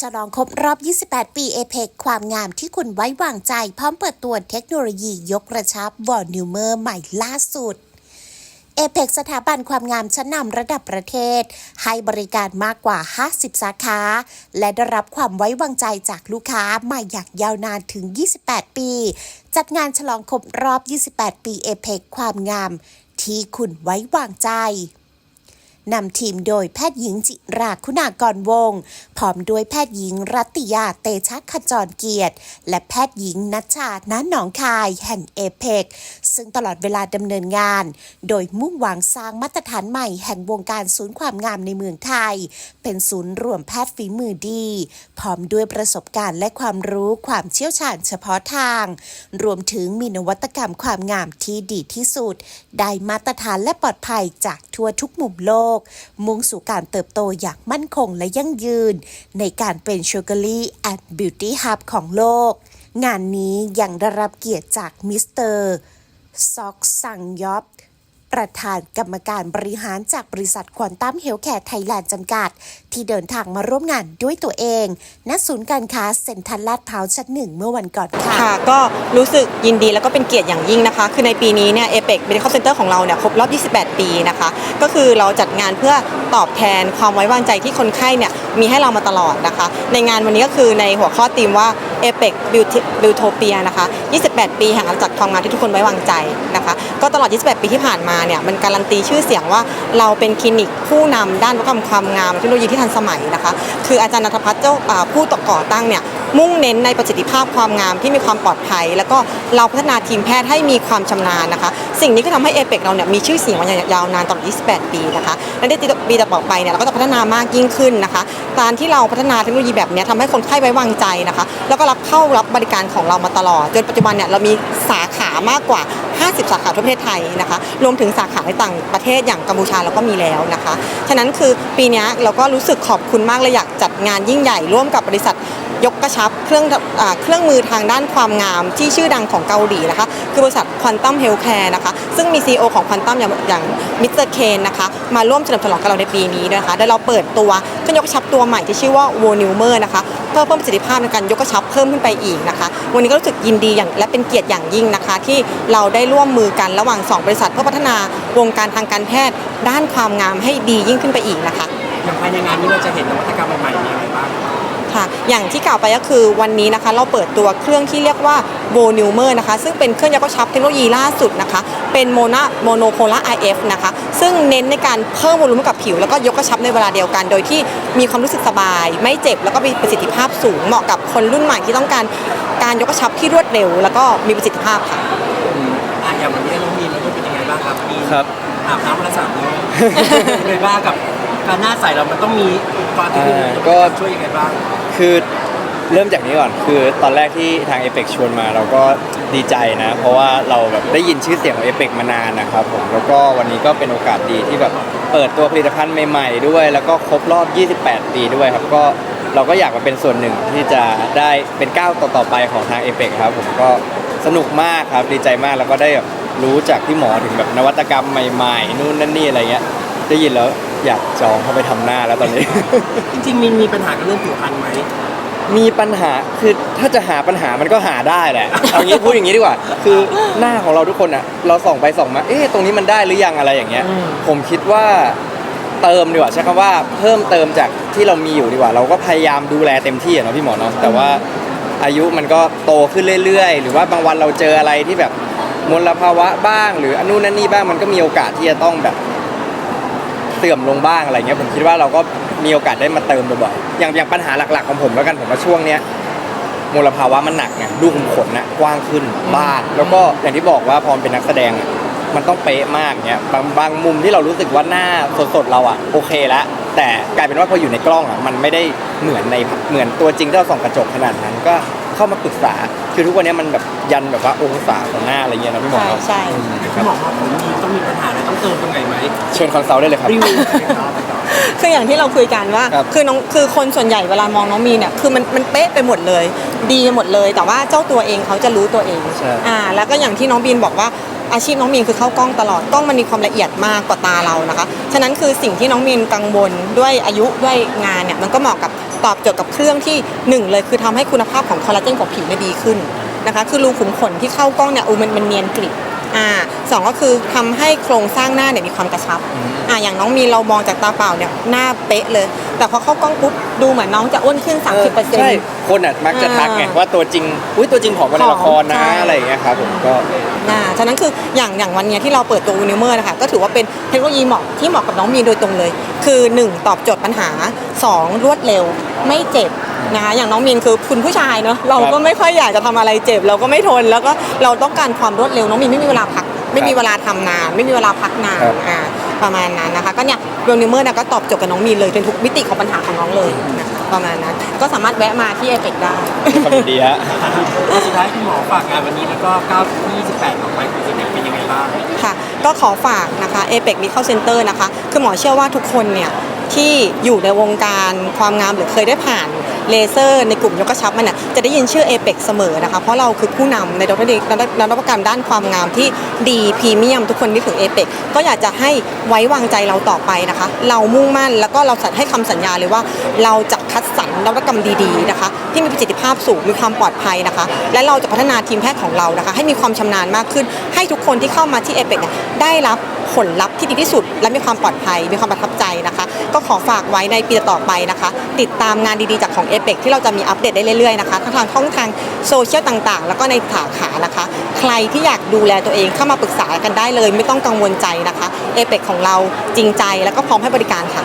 ฉลองครบรอบ 28 ปี เอเพกความงามที่คุณไว้วางใจ พร้อมเปิดตัวเทคโนโลยียกกระชับวอลนิวเมอร์ใหม่ล่าสุด เอเ c สถาบันความงามชั้นนำระดับประเทศ ให้บริการมากกว่า 50 สาขา และได้รับความไว้วางใจจากลูกค้ามาอย่างยาวนานถึง 28 ปี จัดงานฉลองครบรอบ 28 ปีเอเ c ความงาม ที่คุณไว้วางใจนำทีมโดยแพทย์หญิงจิราคุณากรวง พร้อมด้วยแพทย์หญิงรัตติยาเตชะขจรเกียรติ และแพทย์หญิงนัชชาณหนองคายแห่งเอเ c ซึ่งตลอดเวลาดำเนินงาน โดยมุ่งหวังสร้างมาตรฐานใหม่แห่งวงการศูนย์ความงามในเมืองไทย เป็นศูนย์รวมแพทย์ฝีมือดี พร้อมด้วยประสบการณ์และความรู้ความเชี่ยวชาญเฉพาะทาง รวมถึงมีนวัตกรรมความงามที่ดีที่สุด ได้มาตรฐานและปลอดภัยจากทั่วทุกมุมโลก มุ่งสู่การเติบโตอย่างมั่นคงและยั่งยืน ในการเป็น Sugarly and Beauty Hub ของโลก งานนี้ยังได้รับเกียรติจากมิสเตอร์ ซอกซังยอบประธานกรรมการบริหารจากบริษัทควอนตัมเฮลแคร์ไทยแลนด์จำกัด ที่เดินทางมาร่วมงานด้วยตัวเอง ณ ศูนย์การค้าเซ็นทรัลลาดพร้าวชั้นหนึ่งเมื่อวันก่อนค่ะ ค่ะ ก็รู้สึกยินดีแล้วก็เป็นเกียรติอย่างยิ่งนะคะ คือในปีนี้เนี่ยเอเปกเมดิคอลเซ็นเตอร์ของเราเนี่ยครบรอบ 28 ปีนะคะ ก็คือเราจัดงานเพื่อตอบแทนความไว้วางใจที่คนไข้เนี่ยมีให้เรามาตลอดนะคะ ในงานวันนี้ก็คือในหัวข้อธีมว่า เอเปกบิวบิวโทเปียนะคะ 28 ปีแห่งอาณาจักรความงามที่ทุกคนไว้วางใจนะคะ ก็ตลอด 28 ปีที่ผ่านมาเนี่ยมันการันตีชื่อเสียงว่าเราเป็นคลินิกผู้นำด้านวัฒนธรรมความงามเทคโนโลยีที่ทันสมัยนะคะ คืออาจารย์นัทพัฒน์เจ้าผู้ต่อก่อตั้งเนี่ย มุ่งเน้นในประสิทธิภาพความงามที่มีความปลอดภัย แล้วก็เราพัฒนาทีมแพทย์ให้มีความชำนาญนะคะ สิ่งนี้ก็ทำให้เอเปกเราเนี่ยมีชื่อเสียงมาอย่างยาวนานตลอด 28 ปีนะคะและในปีต่อไปเนี่ยเราก็จะพัฒนามากยิ่งขึ้นนะคะการที่เราพัฒนาเทคโนโลยีแบบนี้ทำให้คนไข้ไว้วางใจนะคะ แล้วก็รับเข้ารับบริการของเรามาตลอด จนปัจจุบันเนี่ยเรามีสาขามากกว่า 50 สาขาทั่วประเทศไทยนะคะ รวมถึงสาขาในต่างประเทศอย่างกัมพูชาเราก็มีแล้วนะคะ ฉะนั้นคือปีนี้เราก็รู้สึกขอบคุณมากเลยอยากจัดงานยิ่งใหญ่ร่วมกับบริษัทยกกระชับเครื่องอเครื่องมือทางด้านความงามที่ชื่อดังของเกาหลีนะคะ คือบริษัทควอนตัมเฮลท์แคร์นะคะ ซึ่งมี CEO ของควอนตัมอย่างอย่างมิสเตอร์เคนนะคะ มาร่วมเฉลิมฉลองกับเราในปีนี้นะคะโดยเราเปิดตัวเครื่องยกกระชับตัวใหม่ที่ชื่อว่า w o n i w m e r นะคะเพื่อเพิ่มประสิทธิภาพในการยกกระชับเพิ่มขึ้นไปอีกนะคะ วันนี้ก็รู้สึกยินดีอย่างและเป็นเกียรติอย่างยิ่งนะคะ ที่เราได้ร่วมมือกันระหว่างสองบริษัท เพื่อพัฒนาวงการทางการแพทย์ ด้านความงามให้ดียิ่งขึ้นไปอีกนะคะอย่างภายในงานนี้เราจะเห็นนวัตกรรมใหม่ๆมีอะไรบ้าง ค่ะ อย่างที่กล่าวไปก็คือวันนี้นะคะ เราเปิดตัวเครื่องที่เรียกว่าโบนิวเมอร์นะคะ ซึ่งเป็นเครื่องยักษ์กระชับเทคโนโลยีล่าสุดนะคะ เป็นโมนาโมโนโพล่า IF นะคะ ซึ่งเน้นในการเพิ่มวอลลุ่มให้กับผิว แล้วก็ยกกระชับในเวลาเดียวกัน โดยที่มีความรู้สึกสบาย ไม่เจ็บ แล้วก็มีประสิทธิภาพสูง เหมาะกับคนรุ่นใหม่ที่ต้องการการยกกระชับที่รวดเร็ว แล้วก็มีประสิทธิภาพค่ะอะอย่างวันนี้น้องมีนเราเป็นยังไงบ้างครับมีครับอาบน้ำวันละสามรอบเป็นไงบ้างกับการหน้าใสเรามันต้องมีอุปกรณ์ที่อ่าก็ช่วยยังไงบ้าง คือเริ่มจากนี้ก่อนคือตอนแรกที่ทางเอ e ปกชวนมาเราก็ดีใจนะ เพราะว่าเราแบบได้ยินชื่อเสียงของเอ e ปกมานานนะครับผมแล้วก็วันนี้ก็เป็นโอกาสดีที่แบบเปิดตัวผลิตภัณฑ์ใหม่ๆ ด้วย แล้วก็ครบรอบ 28 ปีด้วยครับก็เราก็อยากมาเป็นส่วนหนึ่งที่จะได้เป็นก้าวต่อๆไปของทางเอ e ปกครับผมก็สนุกมากครับดีใจมากแล้วก็ได้แบบรู้จากพี่หมอถึงแบบนวัตกรรมใหม่ ๆ นู่นนั่นนี่อะไรเงี้ยได้ยินแล้ว อยากจองเข้าไปทำหน้าแล้วตอนนี้ จริงๆมีมีปัญหากับเรื่องผิวพรรณไหม มีปัญหาคือถ้าจะหาปัญหามันก็หาได้แหละ เอางี้พูดอย่างนี้ดีกว่า คือหน้าของเราทุกคนอะเราส่องไปส่องมา เอ๊ะตรงนี้มันได้หรือยังอะไรอย่างเงี้ย อืม ผมคิดว่าเติมดีกว่าใช้คำว่าเพิ่มเติมจากที่เรามีอยู่ดีกว่า เราก็พยายามดูแลเต็มที่อะเนาะพี่หมอเนาะแต่ว่าอายุมันก็โตขึ้นเรื่อยๆ หรือว่าบางวันเราเจออะไรที่แบบมลภาวะบ้าง หรืออนนุนนั่นนี่บ้างมันก็มีโอกาสที่จะต้องแบบ เสื่อมลงบ้างอะไรเงี้ยผมคิดว่าเราก็มีโอกาสได้มาเติมบ่อยๆอย่างอย่างปัญหาหลักๆของผมแล้วกันผมว่าช่วงเนี้ยมลภาวะมันหนักไงลูกขุมขนนะกว้างขึ้นบ้างแล้วก็อย่างที่บอกว่าพอเป็นนักแสดงอะมันต้องเป๊ะมากเนี้ยบางบางมุมที่เรารู้สึกว่าหน้าสดๆเราอะโอเคแล้วแต่กลายเป็นว่าพออยู่ในกล้องอะมันไม่ได้เหมือนในเหมือนตัวจริงที่เราส่องกระจกขนาดนั้นก็ เข้ามาปรึกษา คือทุกวันนี้มันแบบยันแบบว่าองศาของหน้าอะไรเงี้ยนะพี่หมอใช่เนาะใช่อืมคพี่รับหมอว่าผมมีต้องมีปัญหาอะไรต้องเติมตรงไหนไหมเชิญคอนซัลท์ได้เลยครับ รีวิวครับคืออย่างที่เราคุยกันว่าครับ คือน้องคือคนส่วนใหญ่เวลามองน้องมีเนี่ยคือมันมันเป๊ะไปหมดเลย ดีหมดเลย แต่ว่าเจ้าตัวเองเขาจะรู้ตัวเอง ใช่ อ่าแล้วก็อย่างที่น้องบีนบอกว่า อาชีพน้องมีนคือเข้ากล้องตลอดกล้องมันมีความละเอียดมากกว่าตาเรานะคะ ฉะนั้นคือสิ่งที่น้องมีนกังวลด้วยอายุด้วยงานเนี่ยมันก็เหมาะกับตอบโจทย์กับเครื่องที่หนึ่งเลยคือทำให้คุณภาพของคอลลาเจนของผิวเนี่ยดีขึ้นนะคะคือรูขุมขนที่เข้ากล้องเนี่ยอูมันมันเนียนกริบอ่าสองก็คือทำให้โครงสร้างหน้าเนี่ยมีความกระชับอ่าอย่างน้องมีนเรามองจากตาเปล่าเนี่ยหน้าเป๊ะเลย แต่พอเข้ากล้องปุ๊บดูเหมือนน้องจะอ้วนขึ้น 30%ใช่คนอะมักจะทักไงอ่าว่าตัวจริงอุ้ยตัวจริงผอมกว่าในละครนะใช่อะไรอย่างเงี้ยครับผมก็ อ่าฉะนั้นคืออย่างอย่างวันเนี้ยที่เราเปิดตัวอูนิเมอร์นะคะก็ถือว่าเป็นเทคโนโลยีเหมาะที่เหมาะกับน้องมีนโดยตรงเลย คือ 1 ตอบโจทย์ปัญหา 2 รวดเร็วไม่เจ็บนะคะอย่างน้องมีนคือคุณผู้ชายเนอะเราก็ไม่ค่อยอยากจะทำอะไรเจ็บ เราก็ไม่ทน แล้วก็เราต้องการความรวดเร็วน้องมีนไม่มีเวลาพัก ไม่มีเวลาทำนาน ไม่มีเวลาพักนานครับอ่าประมาณนั้นนะคะ ก็เนี่ยโอูนิเมอร์นะก็ตอบโจทย์กับน้องมีนเลยเป็นทุกมิติของปัญหาของน้องเลยนะคะ ประมาณนั้น ก็สามารถแวะมาที่เอเ c ได้ ขอบคุณดีฮะ สุดท้ายคุณหมอฝากงานวันนี้แล้วก็9ที่28ต่อไปคุณจะเป็นยังไงบ้าง ค่ะก็ขอฝากนะคะ APEC Medical Center นะคะคือหมอเชื่อว่าทุกคนเนี่ยที่อยู่ในวงการความงามหรือเคยได้ผ่านเลเซอร์ในกลุ่มยกกระชับมันน่ะจะได้ยินชื่อ APEC เสมอนะคะ เพราะเราคือผู้นำในดรดีนวัตกรรมด้านความงามที่ดีพรีเมียมทุกคนนึกถึง APEC ก็อยากจะให้ไว้วางใจเราต่อไปนะคะ เรามุ่งมั่นแล้วก็เราสัญให้คำสัญญาเลยว่าเราจะ คัดสรรนวัตกรรมดีๆนะคะ ที่มีประสิทธิภาพสูงมีความปลอดภัยนะคะ และเราจะพัฒนาทีมแพทย์ของเรานะคะ ให้มีความชำนาญมากขึ้น ให้ทุกคนที่เข้ามาที่เอเปกเนี่ยได้รับผลลัพธ์ที่ดีที่สุด และมีความปลอดภัยมีความประทับใจนะคะ ก็ขอฝากไว้ในปีต่อไปนะคะ ติดตามงานดีๆจากของเอเปกที่เราจะมีอัปเดตได้เรื่อยๆนะคะทั้งทางช่องทางโซเชียลต่างๆ แล้วก็ในสาขานะคะ ใครที่อยากดูแลตัวเองเข้ามาปรึกษากันได้เลย ไม่ต้องกังวลใจนะคะเอเปกของเราจริงใจแล้วก็พร้อมให้บริการค่ะ